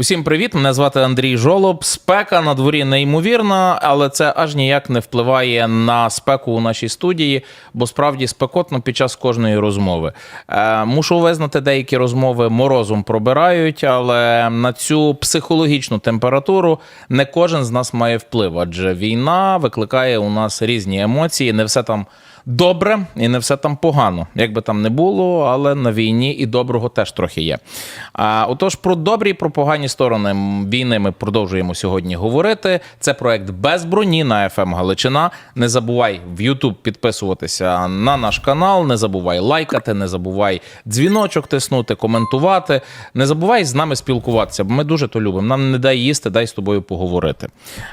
Усім привіт! Мене звати Андрій Жолоб. Спека на дворі неймовірна, але це аж ніяк не впливає на спеку у нашій студії, бо справді спекотно під час кожної розмови. Е, мушу визнати, деякі розмови морозом пробирають, але на цю психологічну температуру не кожен з нас має вплив, адже війна викликає у нас різні емоції. Не все там добре і не все там погано. Як би там не було, але на війні і доброго теж трохи є. А, отож, про добрі і про погані сторони війни ми продовжуємо сьогодні говорити. Це проект без броні на FM Галичина. Не забувай в YouTube підписуватися на наш канал. Не забувай лайкати, не забувай дзвіночок тиснути, коментувати. Не забувай з нами спілкуватися, бо ми дуже то любимо. Нам не дай їсти, дай з тобою поговорити.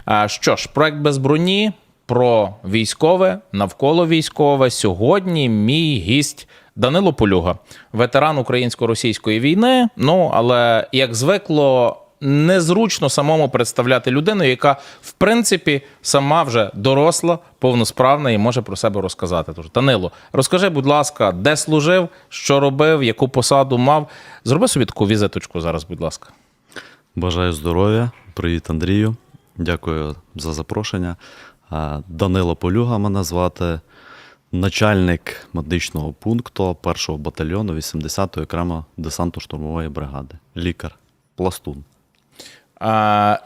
А, що ж, проект без броні про військове, навколо військове. Сьогодні мій гість Данило Полюга, ветеран українсько-російської війни. Ну, але як звикло, незручно самому представляти людину, яка, в принципі, сама вже доросла, повносправна і може про себе розказати. Тож, Данило, розкажи, будь ласка, де служив, що робив, яку посаду мав. Зроби собі таку візиточку зараз, будь ласка. Бажаю здоров'я. Привіт, Андрію. Дякую за запрошення. Данило Полюга мене звати, начальник медичного пункту 1-го батальйону 80-ї окремо десантно-штурмової бригади. Лікар, пластун. А,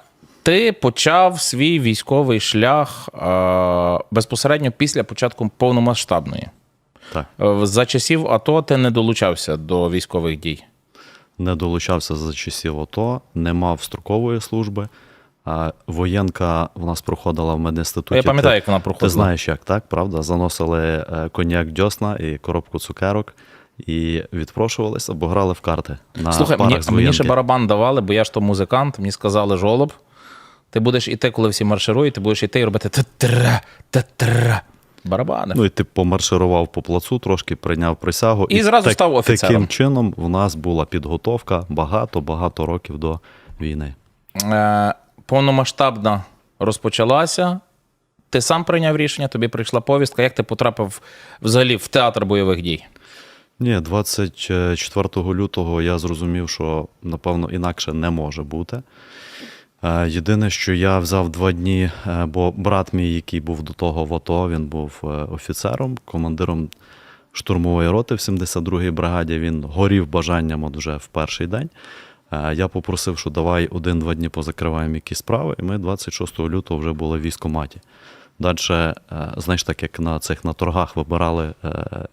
ти почав свій військовий шлях а, безпосередньо після початку повномасштабної. Так, Е, За часів АТО ти не долучався до військових дій. не долучався за часів АТО, не мав строкової служби. А воєнка в нас проходила в медінституті. Я пам'ятаю, як вона проходила. Ти знаєш, як так, правда? Заносили е, коньяк дьосна і коробку цукерок і відпрошувалися, або грали в карти на Слухай, парах мені, з мені ще барабан давали, бо я ж то музикант. Мені сказали жолоб. Ти будеш іти, коли всі марширують, ти будеш іти і робити та-тра, та-тра. Барабани. Ну і ти помарширував по плацу, трошки прийняв присягу. І зразу став офіцером. Таким чином в нас була підготовка багато-багато років до війни. Е, повномасштабна розпочалася. Ти сам прийняв рішення, тобі прийшла повістка. Як ти потрапив взагалі в театр бойових дій? Ні, 24 лютого я зрозумів, що напевно інакше не може бути. Е, Єдине, що я взяв два дні, е, бо брат мій, який був до того в АТО, він був е, офіцером, командиром штурмової роти в 72-й бригаді. Він горів бажанням от вже в перший день. Е, Я попросив, що давай один-два дні позакриваємо якісь справи, і ми 26 лютого вже були в військкоматі. Далі, знаєш, так як на цих на торгах вибирали, е,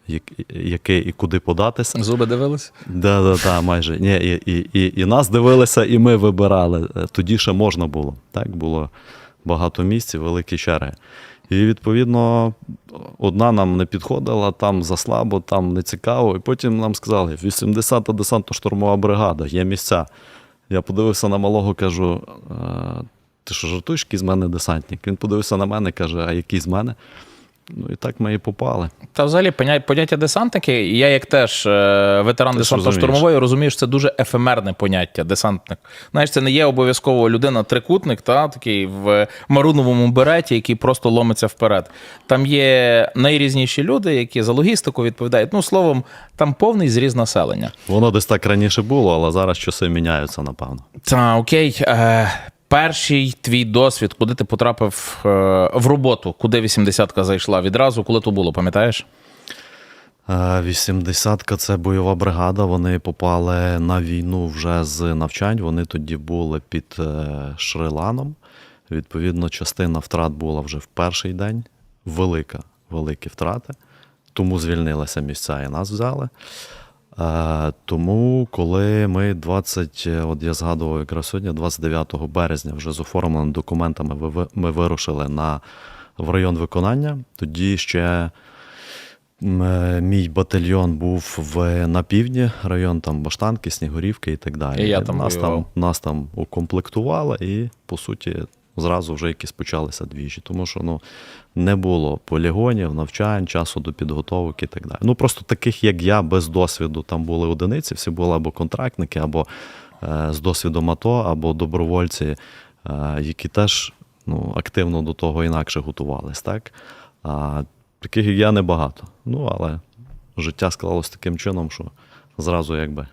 яке і куди податися. Зуби дивились? Да, да, да, майже. Ні, і, і, і, і нас дивилися, і ми вибирали. Е, Тоді ще можна було. Так, було багато місць, великі черги. І відповідно, одна нам не підходила, там заслабо, там не цікаво. І потім нам сказали: 80-та десантно-штурмова бригада, є місця. Я подивився на малого, кажу: «Е, ти що жартуєш, який з мене десантник? Він подивився на мене, каже, а який з мене? Ну і так ми і попали. Та взагалі поняття десантники, я як теж е, ветеран десантно штурмової розумію, що це дуже ефемерне поняття десантник. Знаєш, це не є обов'язково людина трикутник, та такий в маруновому береті, який просто ломиться вперед. Там є найрізніші люди, які за логістику відповідають. Ну, словом, там повний зріз населення. Воно десь так раніше було, але зараз часи міняються, напевно. Та окей. Е, перший твій досвід, куди ти потрапив е, в роботу, куди 80-ка зайшла відразу, коли то було, пам'ятаєш? 80-ка це бойова бригада. Вони попали на війну вже з навчань. Вони тоді були під е, Шриланом. Відповідно, частина втрат була вже в перший день. Велика, великі втрати. Тому звільнилися місця і нас взяли. Е, Тому, коли ми 20, е, от я згадував якраз сьогодні, 29 березня, вже з оформленими документами, ми вирушили на, в район виконання. Тоді ще е, Мій батальйон був в, на півдні, район там Баштанки, Снігурівки і так далі. І я там нас, воював. там, нас там укомплектували, і, по суті, зразу вже якісь почалися двіжі. Тому що ну, не було полігонів, навчань, часу до підготовки і так далі. Ну просто таких, як я, без досвіду, там були одиниці, всі були або контрактники, або е, з досвідом АТО, або добровольці, е, які теж ну, активно до того інакше готувались. Так? А, таких як я небагато. Ну, але життя склалось таким чином, що зразу якби.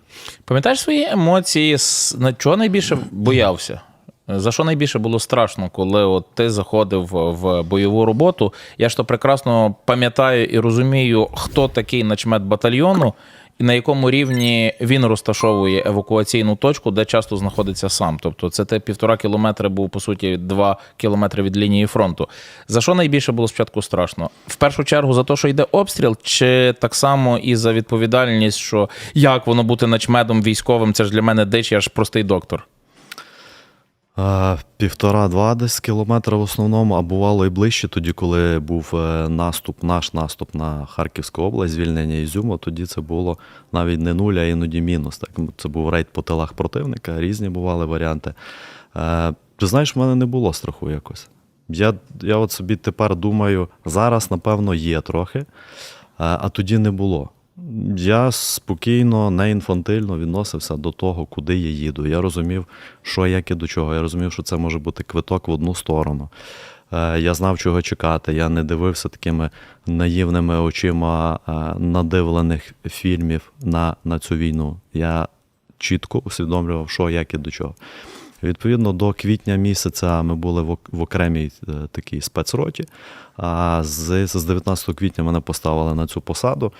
Пам'ятаєш свої емоції, на чого найбільше боявся? За що найбільше було страшно, коли от ти заходив в бойову роботу? Я ж то прекрасно пам'ятаю і розумію, хто такий начмет батальйону і на якому рівні він розташовує евакуаційну точку, де часто знаходиться сам. Тобто, це ти півтора кілометри був, по суті, два кілометри від лінії фронту. За що найбільше було спочатку страшно? В першу чергу за те, що йде обстріл, чи так само і за відповідальність, що як воно бути начмедом військовим, це ж для мене дич, я ж простий доктор. Півтора-два десь кілометра в основному, а бувало і ближче, тоді, коли був е, наступ, наш наступ на Харківську область, звільнення Ізюму, тоді це було навіть не нуль, а іноді мінус. Так, це був рейд по тилах противника, різні бували варіанти. Е, Ти знаєш, в мене не було страху якось. Я, я от собі тепер думаю, зараз, напевно, є трохи, е, а тоді не було. Я спокійно, не інфантильно відносився до того, куди я їду. Я розумів, що як і до чого. Я розумів, що це може бути квиток в одну сторону. Е, Я знав, чого чекати. Я не дивився такими наївними очима е, надивлених фільмів на, на цю війну. Я чітко усвідомлював, що як і до чого. Відповідно, до квітня місяця ми були в окремій е, такій спецроті. А з, з 19 квітня мене поставили на цю посаду.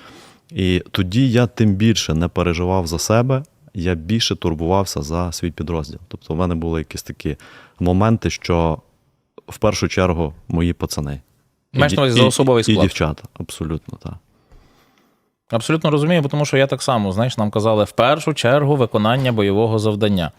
І тоді я тим більше не переживав за себе, я більше турбувався за свій підрозділ. Тобто, в мене були якісь такі моменти, що в першу чергу мої пацани. Маєш на увазі за особовий І дівчата, абсолютно, так. Абсолютно розумію, тому що я так само, знаєш, нам казали в першу чергу виконання бойового завдання.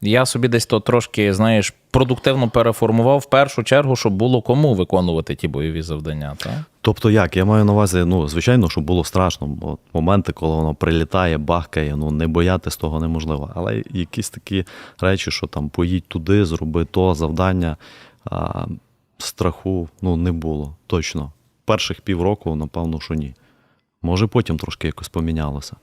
Я собі десь то трошки, знаєш, продуктивно переформував в першу чергу, щоб було кому виконувати ті бойові завдання. Так? Тобто, як? Я маю на увазі, ну, звичайно, що було страшно. От моменти, коли воно прилітає, бахкає, ну не боятись того неможливо. Але якісь такі речі, що там поїдь туди, зроби то завдання, а, страху ну, не було. Точно. Перших півроку, напевно, що ні. Може, потім трошки якось помінялося.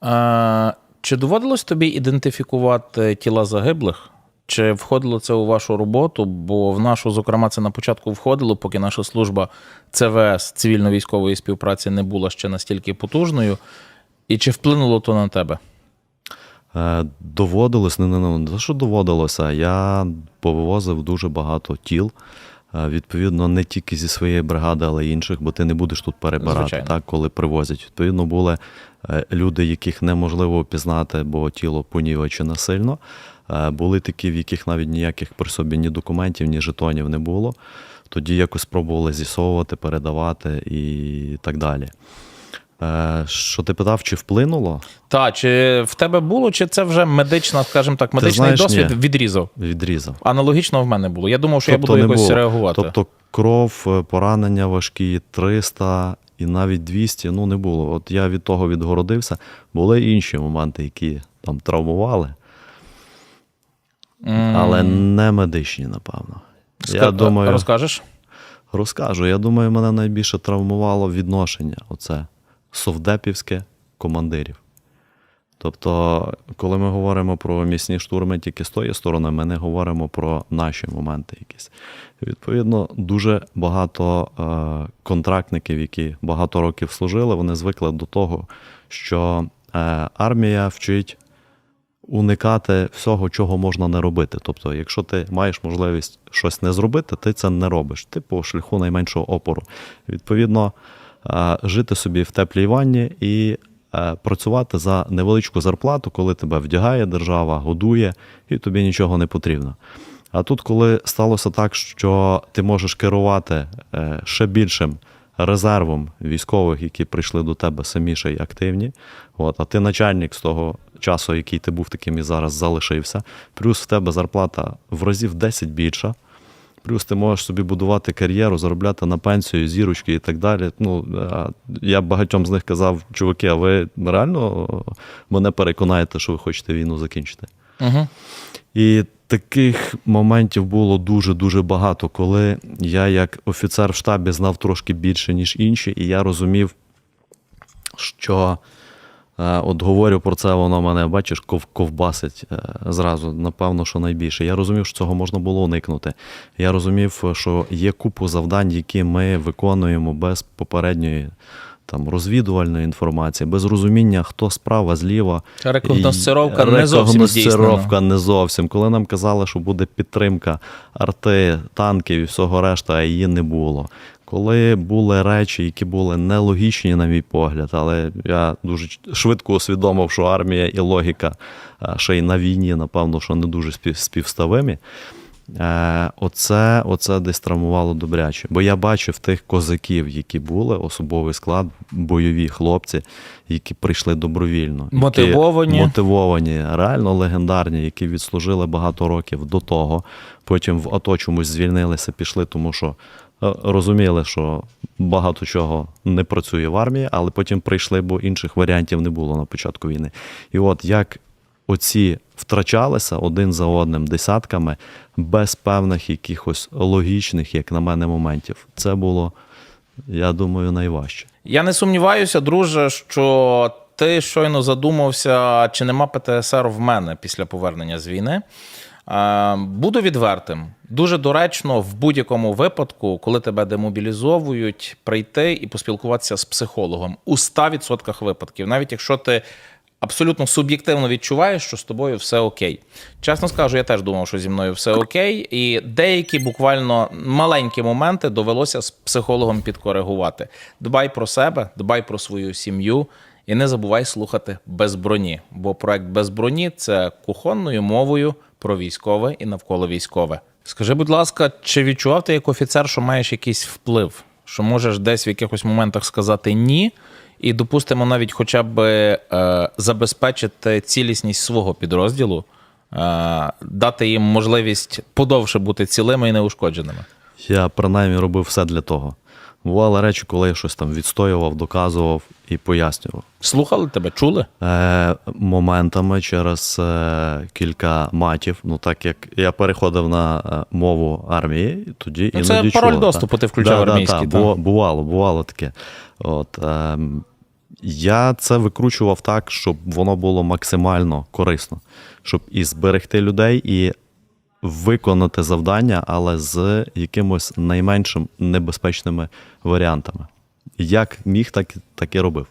А, чи доводилось тобі ідентифікувати тіла загиблих? Чи входило це у вашу роботу? Бо в нашу, зокрема, це на початку входило, поки наша служба ЦВС цивільно-військової співпраці не була ще настільки потужною. І чи вплинуло то на тебе? Е, Доводилось, не, не, не, що доводилося, я повивозив дуже багато тіл. Е, Відповідно, не тільки зі своєї бригади, але й інших, бо ти не будеш тут перебирати, Звичайно. так, коли привозять. Відповідно, були е, люди, яких неможливо впізнати, бо тіло понівечене сильно. Е, Були такі, в яких навіть ніяких при собі ні документів, ні жетонів не було. Тоді якось спробували з'ясовувати, передавати і так далі. Е, Що ти питав, чи вплинуло? Та, чи в тебе було, чи це вже медична, скажімо так, медичний знаєш, досвід ні. відрізав? Відрізав. Аналогічно в мене було. Я думав, що я Тобто буду якось було. реагувати. Тобто кров, е, поранення важкі, 300 і навіть 200, ну не було. От я від того відгородився. Були інші моменти, які там травмували, але не медичні, напевно. Я думаю, Розкажеш? розкажу. Я думаю, мене найбільше травмувало відношення. Оце совдепівське командирів. Тобто, коли ми говоримо про місні штурми тільки з тої сторони, ми не говоримо про наші моменти якісь. Відповідно, дуже багато е, контрактників, які багато років служили, вони звикли до того, що е, армія вчить уникати всього, чого можна не робити. Тобто, якщо ти маєш можливість щось не зробити, ти це не робиш. Ти по шляху найменшого опору. Відповідно, е, жити собі в теплій ванні і е, працювати за невеличку зарплату, коли тебе вдягає держава, годує, і тобі нічого не потрібно. А тут, коли сталося так, що ти можеш керувати е, ще більшим резервом військових, які прийшли до тебе самі ще й активні, от, а ти начальник з того часу, який ти був таким і зараз залишився, плюс в тебе зарплата в разів 10 більша. Плюс ти можеш собі будувати кар'єру, заробляти на пенсію, зірочки і так далі. Ну, я багатьом з них казав, чуваки, а ви реально мене переконаєте, що ви хочете війну закінчити. Угу. І таких моментів було дуже-дуже багато, коли я, як офіцер в штабі, знав трошки більше, ніж інші, і я розумів, що е, от говорю про це, воно мене, бачиш, ков, ковбасить е, зразу, напевно, що найбільше. Я розумів, що цього можна було уникнути. Я розумів, що є купу завдань, які ми виконуємо без попередньої там, розвідувальної інформації, без розуміння, хто справа, зліва. Рекогносцировка не зовсім рекогносцировка не зовсім. Коли нам казали, що буде підтримка арти, танків і всього решта, а її не було. Коли були речі, які були нелогічні, на мій погляд, але я дуже швидко усвідомив, що армія і логіка ще й на війні, напевно, що не дуже спів- співставимі. Е, Оце, оце десь травмувало добряче. Бо я бачив тих козаків, які були, особовий склад, бойові хлопці, які прийшли добровільно. які Мотивовані. мотивовані, реально легендарні, які відслужили багато років до того. Потім в АТО чомусь звільнилися, пішли, тому що е, розуміли, що багато чого не працює в армії, але потім прийшли, бо інших варіантів не було на початку війни. І от як оці втрачалися один за одним десятками без певних якихось логічних, як на мене, моментів. Це було, я думаю, найважче. Я не сумніваюся, друже, що ти щойно задумався, чи нема ПТСР в мене після повернення з війни. Буду відвертим. Дуже доречно в будь-якому випадку, коли тебе демобілізовують, прийти і поспілкуватися з психологом у 100% випадків, навіть якщо ти абсолютно суб'єктивно відчуваєш, що з тобою все окей. Чесно скажу, я теж думав, що зі мною все окей, і деякі буквально маленькі моменти довелося з психологом підкоригувати. Дбай про себе, дбай про свою сім'ю. І не забувай слухати без броні, бо проект без броні це кухонною мовою про військове і навколо військове. Скажи, будь ласка, чи відчував ти як офіцер, що маєш якийсь вплив, що можеш десь в якихось моментах сказати ні, і допустимо навіть хоча б е, забезпечити цілісність свого підрозділу, е, дати їм можливість подовше бути цілими і неушкодженими? Я принаймні робив все для того. Бували речі, коли я щось там відстоював, доказував і пояснював. Слухали тебе, чули? Е, моментами через е, кілька матів. Ну, так як я переходив на е, мову армії, тоді Ну, іноді це пароль чули, доступу та. ти включав да, армійський, Да, та. та. Бу- Бувало, бувало таке. От, е, я це викручував так, щоб воно було максимально корисно, щоб і зберегти людей, і виконати завдання, але з якимось найменшим небезпечними варіантами. Як міг, так, так і робив.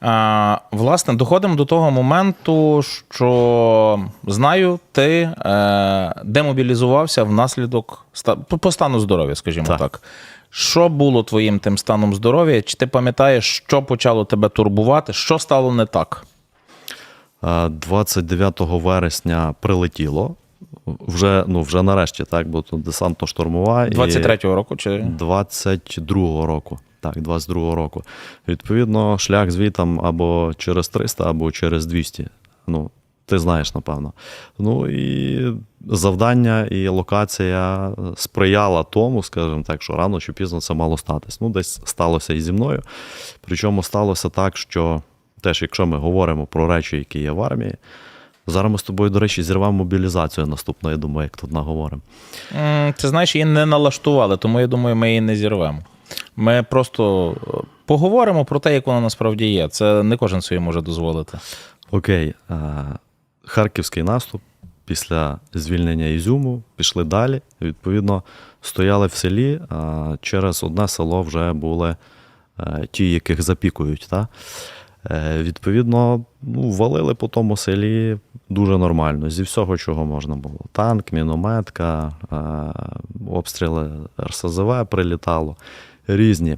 А, власне, доходимо до того моменту, що знаю, ти е, демобілізувався внаслідок по- стану здоров'я, скажімо так. Так. Що було твоїм тим станом здоров'я? Чи ти пам'ятаєш, що почало тебе турбувати? Що стало не так? А, 29 вересня прилетіло. Вже, ну, вже нарешті, так, бо тут десантно-штурмова. і 23-го року? Чи 22-го року. Так, 22-го року. Відповідно, шлях звітом або через 300, або через 200. Ну, ти знаєш, напевно. Ну і завдання і локація сприяла тому, скажімо так, що рано чи пізно це мало статись. Ну, десь сталося і зі мною. Причому сталося так, що теж, якщо ми говоримо про речі, які є в армії, зараз ми з тобою, до речі, зірвемо мобілізацію наступну, я думаю, як тут наговоримо. Ти знаєш, її не налаштували, тому я думаю, ми її не зірвемо. Ми просто е, поговоримо про те, як вона насправді є. Це не кожен собі може дозволити. Окей, харківський наступ після звільнення Ізюму пішли далі. Відповідно, стояли в селі. А через одне село вже були е, ті, яких запікують. Та? Е, Відповідно, ну, валили по тому селі дуже нормально, зі всього, чого можна було. Танк, мінометка, е, обстріли РСЗВ прилітало, різні.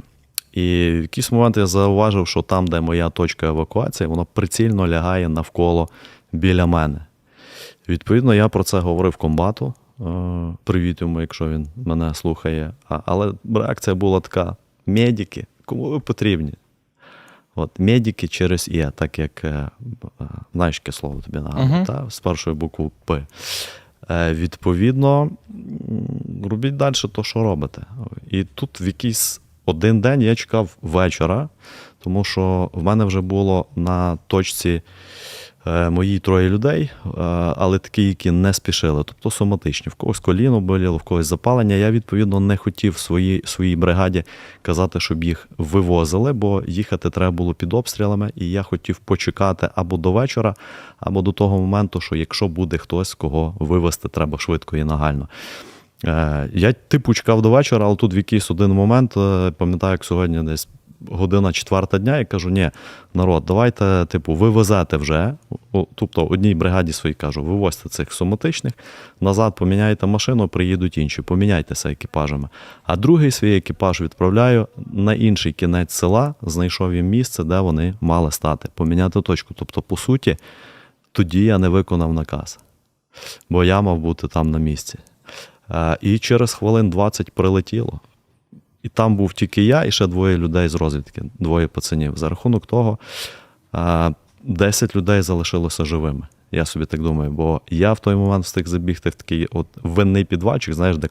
І в якийсь момент я зауважив, що там, де моя точка евакуації, воно прицільно лягає навколо біля мене. Відповідно, я про це говорив комбату. Е, Привіт йому, якщо він мене слухає. Але реакція була така: медики, кому ви потрібні? От, медики через Є, так як е, е, знаєш, яке слово тобі нагадую, Мгм. та? з першої букви П. Е, Відповідно, робіть далі то, що робите. І тут в якийсь один день я чекав вечора, тому що в мене вже було на точці е, мої троє людей, е, але такі, які не спішили, тобто соматичні. В когось коліно боліло, в когось запалення. Я відповідно не хотів своїй своїй бригаді казати, щоб їх вивозили, бо їхати треба було під обстрілами, і я хотів почекати або до вечора, або до того моменту, що якщо буде хтось, кого вивезти, треба швидко і нагально. Е, Я типу чекав до вечора, але тут в якийсь один момент, пам'ятаю, як сьогодні десь година четверта дня, і кажу: ні, народ, давайте, типу, ви везете вже. Тобто одній бригаді своїй кажу, вивозьте цих соматичних, назад поміняйте машину, приїдуть інші, поміняйтеся екіпажами. А другий свій екіпаж відправляю на інший кінець села, знайшов їм місце, де вони мали стати, поміняти точку. Тобто, по суті, тоді я не виконав наказ, бо я мав бути там на місці. Е, І через хвилин 20 прилетіло. І там був тільки я і ще двоє людей з розвідки, двоє пацанів. За рахунок того, е, 10 людей залишилося живими. Я собі так думаю, бо я в той момент встиг забігти в такий от винний підвальчик, знаєш, де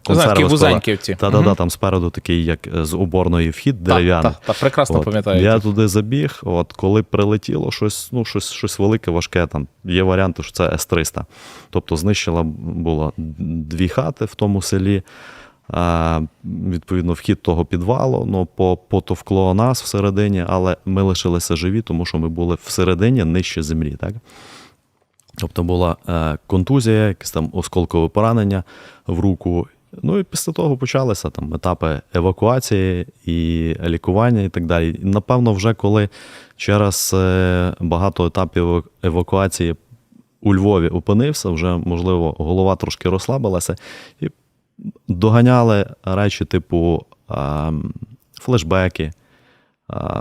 ці. Та-да-да, там спереду такий, як е, з уборної вхід дерев'яний. так, так, прекрасно пам'ятаю. Я туди забіг, от коли прилетіло щось, ну, щось, щось велике, важке, там є варіанти, що це С-300. Тобто знищила було дві хати в тому селі. Відповідно, вхід того підвалу, ну, по, потовкло нас всередині, але ми лишилися живі, тому що ми були всередині нижче землі. Так? Тобто була е, контузія, якесь там осколкове поранення в руку. Ну і після того почалися там етапи евакуації і лікування, і так далі. Напевно, вже коли через е, багато етапів евакуації у Львові опинився, вже, можливо, голова трошки розслабилася, і доганяли речі типу флешбеки,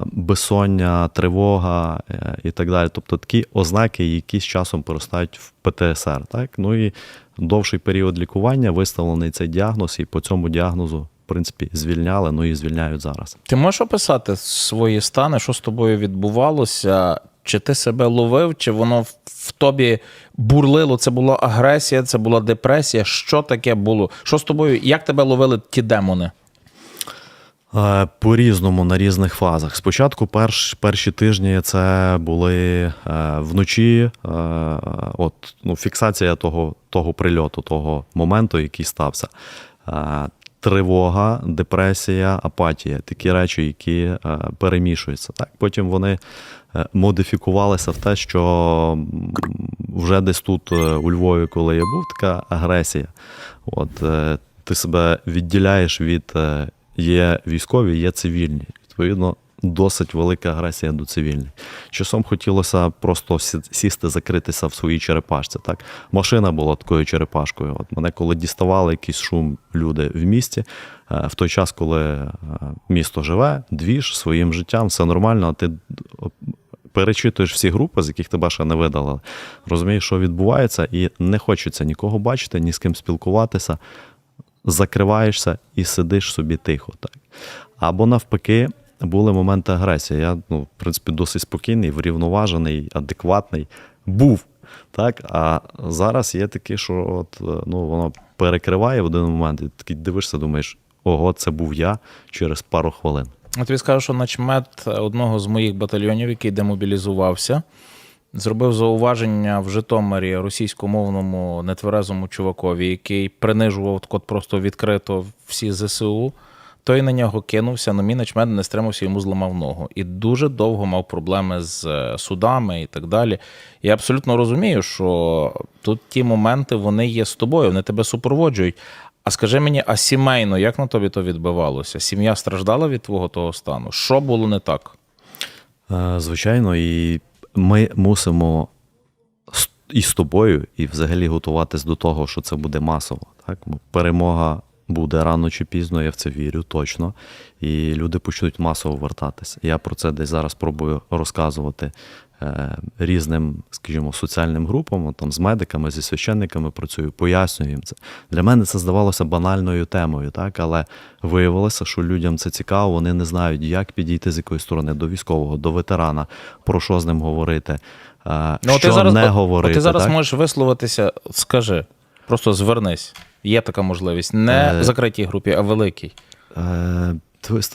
безсоння, тривога е, і так далі. Тобто такі ознаки, які з часом перестають в ПТСР. Так? Ну і довший період лікування виставлений цей діагноз, і по цьому діагнозу, в принципі, звільняли, ну і звільняють зараз. Ти можеш описати свої стани, що з тобою відбувалося? Чи ти себе ловив, чи воно в- тобі бурлило? Це була агресія, це була депресія? Що таке було? Що з тобою? Як тебе ловили ті демони? Е, По-різному на різних фазах. Спочатку перш, перші тижні це були е, вночі, е, от, ну, фіксація того, того прильоту, того моменту, який стався. Е, Тривога, депресія, апатія такі речі, які е, перемішуються. Так? Потім вони е, модифікувалися в те, що вже десь тут, е, у Львові, коли я був, така агресія. От, е, ти себе відділяєш від є військові, є цивільні. Відповідно, досить велика агресія до цивільних. Часом хотілося просто сісти, закритися в своїй черепашці. Так? Машина була такою черепашкою. От мене, коли діставали якийсь шум люди в місті, в той час, коли місто живе, двіж своїм життям, все нормально, а ти перечитуєш всі групи, з яких тебе ще не видалили. Розумієш, що відбувається, і не хочеться нікого бачити, ні з ким спілкуватися закриваєшся і сидиш собі тихо. Так. Або навпаки, були моменти агресії. Я, ну, в принципі, досить спокійний, врівноважений, адекватний був. Так? А зараз є таке, що от, ну, воно перекриває в один момент, і такий дивишся, думаєш, ого, це був я через пару хвилин. Я тобі скажу, що начмет одного з моїх батальйонів, який демобілізувався, зробив зауваження в Житомирі російськомовному нетверезому чувакові, який принижував так просто відкрито всі ЗСУ. Той на нього кинувся, але мій начмет не стримався, йому зламав ногу. І дуже довго мав проблеми з е, судами і так далі. Я абсолютно розумію, що тут ті моменти вони є з тобою, вони тебе супроводжують. А скажи мені, а сімейно, як на тобі то відбивалося? Сім'я страждала від твого того стану? Що було не так? Е, Звичайно, і ми мусимо і з тобою, і взагалі готуватись до того, що це буде масово. Так? Перемога буде рано чи пізно, я в це вірю точно. І люди почнуть масово вертатися. Я про це десь зараз пробую розказувати е, різним, скажімо, соціальним групам, там з медиками, зі священниками працюю, пояснюю їм це. Для мене це здавалося банальною темою, так? але виявилося, що людям це цікаво, вони не знають, як підійти з якої сторони до військового, до ветерана, про що з ним говорити, е, Ну, що ти зараз, не говорити. Ти зараз так? можеш висловитися, скажи, просто звернись. Є така можливість. Не Е, в закритій групі, а великій. Е,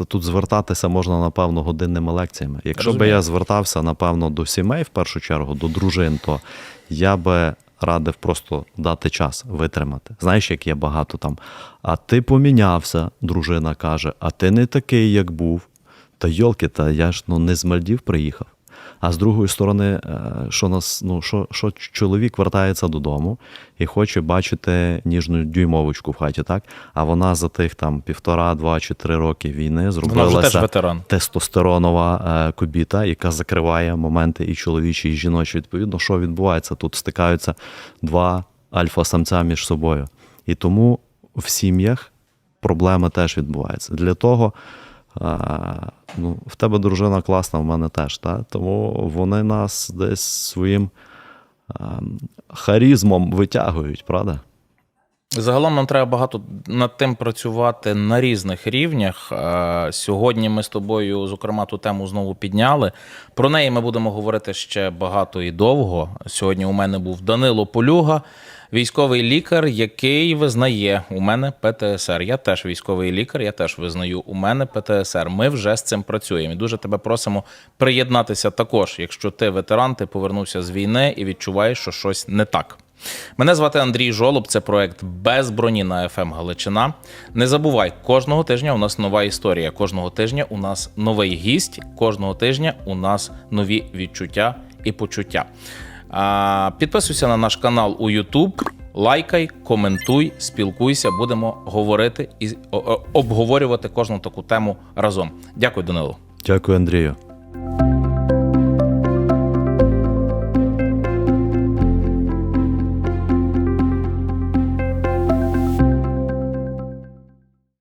тут звертатися можна, напевно, годинними лекціями. Якщо би я звертався, напевно, до сімей в першу чергу, до дружин, то я би радив просто дати час витримати. Знаєш, як є багато там. А ти помінявся, дружина каже, а ти не такий, як був. Та йолки, та я ж ну не з Мальдів приїхав. А з другої сторони, е, що нас, ну, що, що чоловік вертається додому і хоче бачити ніжну дюймовочку в хаті, так? А вона за тих там півтора, два чи три роки війни зробилася тестостеронова е, кобіта, яка закриває моменти і чоловічі, і жіночі. Відповідно, що відбувається? Тут стикаються два альфа-самця між собою. І тому в сім'ях проблеми теж відбуваються. Для того, ну, в тебе дружина класна, в мене теж. Та? Тому вони нас десь своїм е, харізмом витягують, правда? Загалом нам треба багато над тим працювати на різних рівнях. Сьогодні ми з тобою, зокрема, ту тему знову підняли. Про неї ми будемо говорити ще багато і довго. Сьогодні у мене був Данило Полюга, військовий лікар, який визнає у мене ПТСР. Я теж військовий лікар, я теж визнаю у мене ПТСР. Ми вже з цим працюємо. І дуже тебе просимо приєднатися також, якщо ти ветеран, ти повернувся з війни і відчуваєш, що щось не так. Мене звати Андрій Жолоб. Це проект без броні на ФМ Галичина. Не забувай, кожного тижня у нас нова історія. Кожного тижня у нас новий гість. Кожного тижня у нас нові відчуття і почуття. Підписуйся на наш канал у YouTube, лайкай, коментуй, спілкуйся. Будемо говорити і обговорювати кожну таку тему разом. Дякую, Данило. Дякую, Андрію.